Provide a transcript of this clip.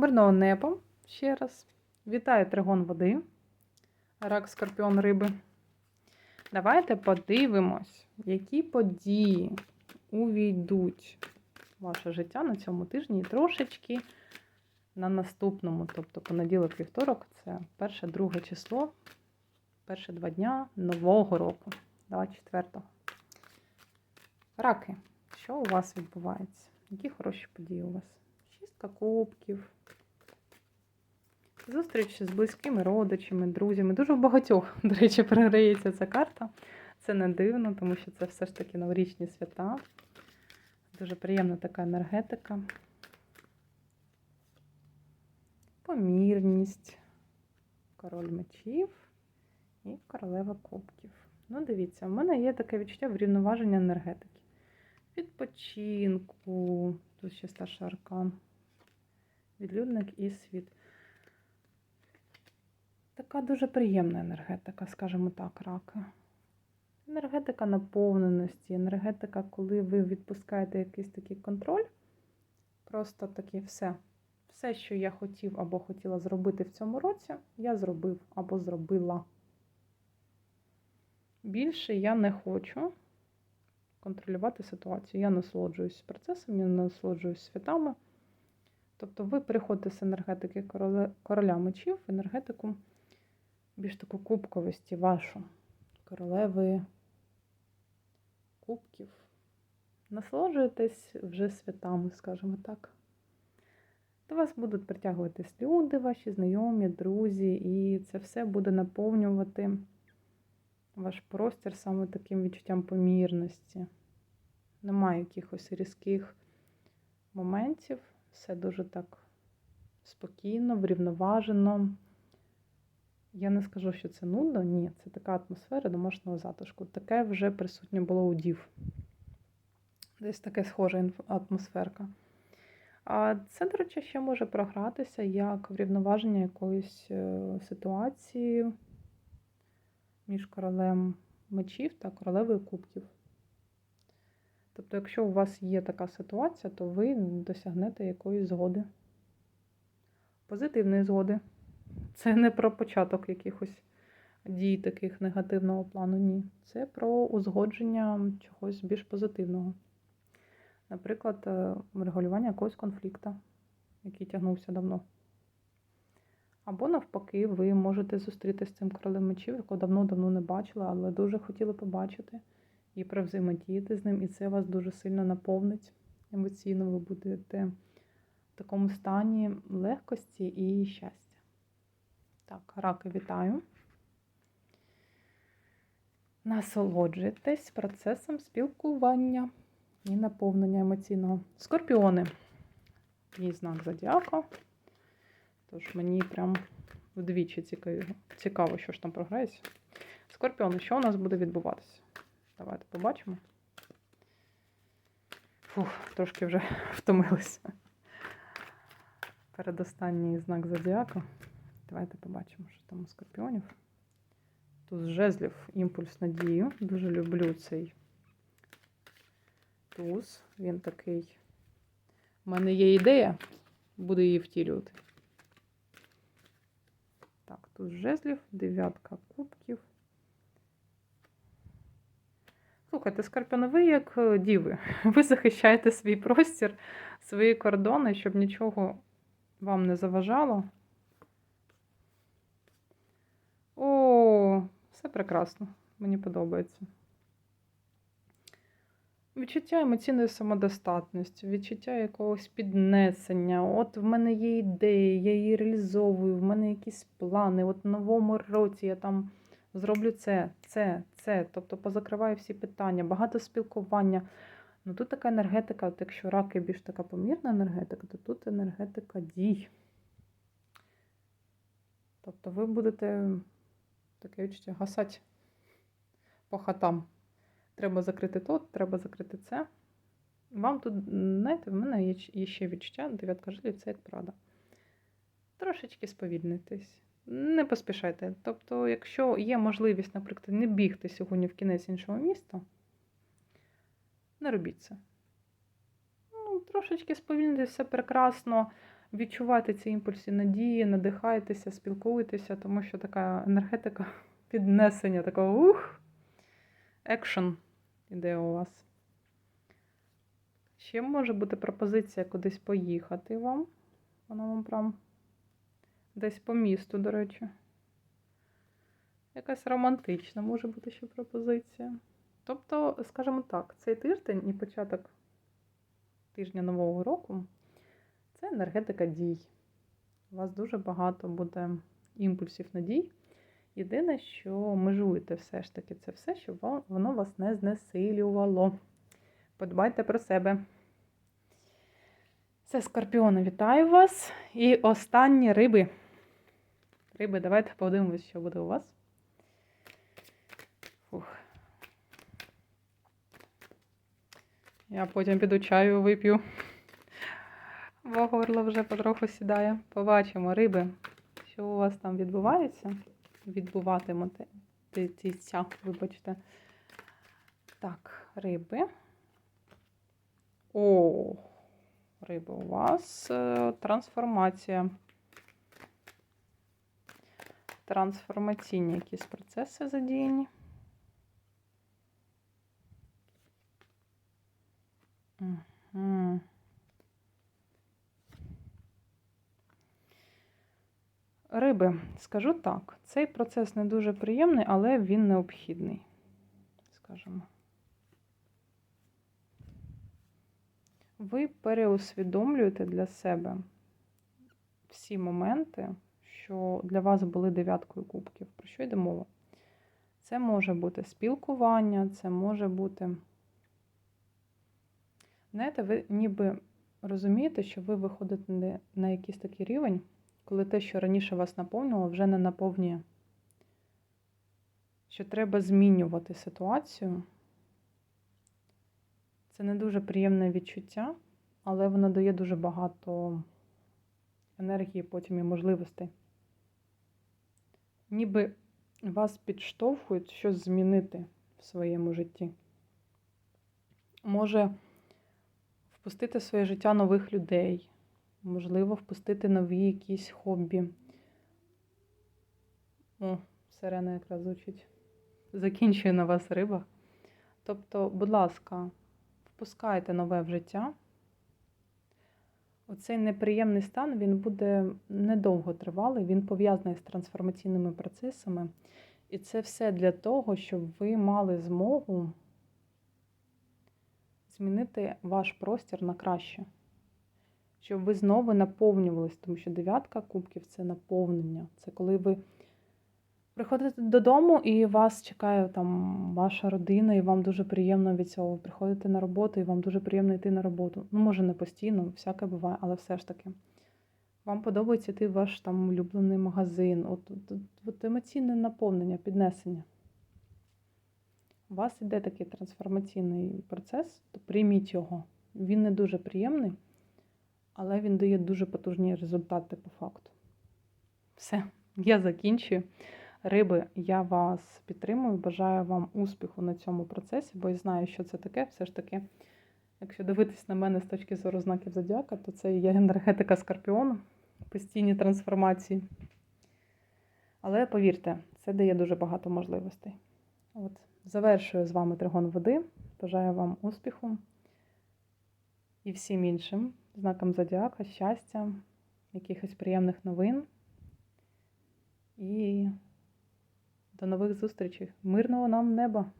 Мирного неба ще раз. Вітаю тригон води, рак скорпіон риби. Давайте подивимось, які події увійдуть в ваше життя на цьому тижні і трошечки на наступному, тобто понеділок, вівторок, це перше, друге число, перші два дня нового року, 24-го. Раки, що у вас відбувається? Які хороші події у вас? Шістка кубків. Зустріч з близькими родичами, друзями. Дуже в багатьох, до речі, переграється ця карта. Це не дивно, тому що це все ж таки новорічні свята. Дуже приємна така енергетика. Помірність, король мечів і королева кубків. Ну, дивіться, в мене є таке відчуття врівноваження енергетики. Відпочинку, тут ще старший аркан, відлюдник і світ. Така дуже приємна енергетика, скажімо так, раки. Енергетика наповненості, енергетика, коли ви відпускаєте якийсь такий контроль, просто таке все. Все, що я хотів або хотіла зробити в цьому році, я зробив або зробила. Більше я не хочу контролювати ситуацію. Я насолоджуюсь процесом, я насолоджуюсь святами. Тобто ви переходите з енергетики короля, мечів в енергетику більш таку кубковості вашу, королеви кубків. Насолоджуєтесь вже святами, скажімо так. До вас будуть притягуватись люди, ваші знайомі, друзі, і це все буде наповнювати ваш простір саме таким відчуттям помірності. Немає якихось різких моментів, все дуже так спокійно, врівноважено. Я не скажу, що це нудно, ні, це така атмосфера домашнього затишку. Таке вже присутнє було у дів. Десь таке схожа атмосферка. А це, до речі, ще може програтися як врівноваження якоїсь е, ситуації між королем мечів та королевою кубків. Тобто, якщо у вас є така ситуація, то ви досягнете якоїсь згоди. Позитивної згоди. Це не про початок якихось дій таких негативного плану, ні. Це про узгодження чогось більш позитивного. Наприклад, е, регулювання якогось конфлікту, який тягнувся давно. Або, навпаки, ви можете зустрітися з цим королем мечів, якого давно-давно не бачили, але дуже хотіли побачити і провзаємодіяти з ним, і це вас дуже сильно наповнить емоційно. Ви будете в такому стані легкості і щастя. Так, раки вітаю. Насолоджуйтесь процесом спілкування і наповнення емоційного. Скорпіони. Є знак зодіака. Тож мені прям вдвічі цікаво, що ж там програється. Скорпіони, що у нас буде відбуватися? Давайте побачимо. Фух, трошки вже втомилися. Передостанній знак зодіака. Давайте побачимо, що там у скорпіонів. Тут жезлів імпульс надію. Дуже люблю цей туз. Він такий. У мене є ідея, буду її втілювати. Так, тут жезлів, дев'ятка кубків. Слухайте, Скорпіони, ви як е, діви. Ви захищаєте свій простір, свої кордони, щоб нічого вам не заважало. О, все прекрасно. Мені подобається. Відчуття емоційної самодостатності, відчуття якогось піднесення. От в мене є ідеї, я її реалізовую, в мене якісь плани. От в новому році я там зроблю це, це, це. Тобто позакриваю всі питання, багато спілкування. Ну тут така енергетика, от якщо раки більш така помірна енергетика, то тут енергетика дій. Тобто ви будете таке відчуття гасати по хатам. Треба закрити то, треба закрити це. Вам тут, знаєте, в мене є ще відчуття, дев'ятка жилів, це як правда. Трошечки сповільнитись. Не поспішайте. Тобто, якщо є можливість, наприклад, не бігти сьогодні в кінець іншого міста, не робіть це. Ну, Трошечки сповільнитись, все прекрасно. відчувайте ці імпульси надії, надихайтеся, спілкуйтеся, тому що така енергетика піднесення, такого ух, екшен іде у вас. Ще може бути пропозиція кудись поїхати вам. Вона вам прям десь по місту, до речі. Якась романтична може бути ще пропозиція. Тобто, скажімо так, цей тиждень і початок тижня Нового року це енергетика дій. У вас дуже багато буде імпульсів надій. Єдине, що межуєте все ж таки, це все, щоб воно вас не знесилювало. Подбайте про себе. Це Скорпіони, вітаю вас. І останні риби. Риби, давайте подивимось, що буде у вас. Фух. Я потім піду чаю вип'ю. Бо горло вже потроху сідає. Побачимо, риби, що у вас там відбувається. Відбуватимете. Ця, вибачте. Так, риби. О, риби, у вас е, трансформація. Трансформаційні якісь процеси задіяні. Риби, скажу так, цей процес не дуже приємний, але він необхідний, скажімо. Ви переусвідомлюєте для себе всі моменти, що для вас були дев'яткою кубків. Про що йде мова? Це може бути спілкування, це може бути. Знаєте, ви ніби розумієте, що ви виходите на якийсь такий рівень, коли те, що раніше вас наповнювало, вже не наповнює. Що треба змінювати ситуацію. Це не дуже приємне відчуття, але воно дає дуже багато енергії потім і можливостей. Ніби вас підштовхують щось змінити в своєму житті. Може впустити в своє життя нових людей, можливо, впустити нові якісь хобі. О, сирена якраз звучить. Закінчує на вас риба. Тобто, будь ласка, впускайте нове в життя. Оцей неприємний стан він буде недовго тривалий, він пов'язаний з трансформаційними процесами. І це все для того, щоб ви мали змогу змінити ваш простір на краще. Щоб ви знову наповнювались, тому що дев'ятка кубків це наповнення. Це коли ви приходите додому і вас чекає там ваша родина, і вам дуже приємно від цього. Приходите на роботу, і вам дуже приємно йти на роботу. Ну, може, не постійно, всяке буває, але все ж таки. Вам подобається йти в ваш там улюблений магазин. От, от, от, емоційне наповнення, піднесення. У вас іде такий трансформаційний процес, то прийміть його. Він не дуже приємний, але він дає дуже потужні результати по факту. Все, я закінчую. Риби, я вас підтримую, бажаю вам успіху на цьому процесі, бо я знаю, що це таке. Все ж таки, якщо дивитись на мене з точки зору знаків Зодіака, то це є енергетика Скорпіону, постійні трансформації. Але повірте, це дає дуже багато можливостей. От, Завершую з вами тригон води. Бажаю вам успіху і всім іншим знакам Зодіака, щастя, якихось приємних новин. І до нових зустрічей. Мирного нам неба!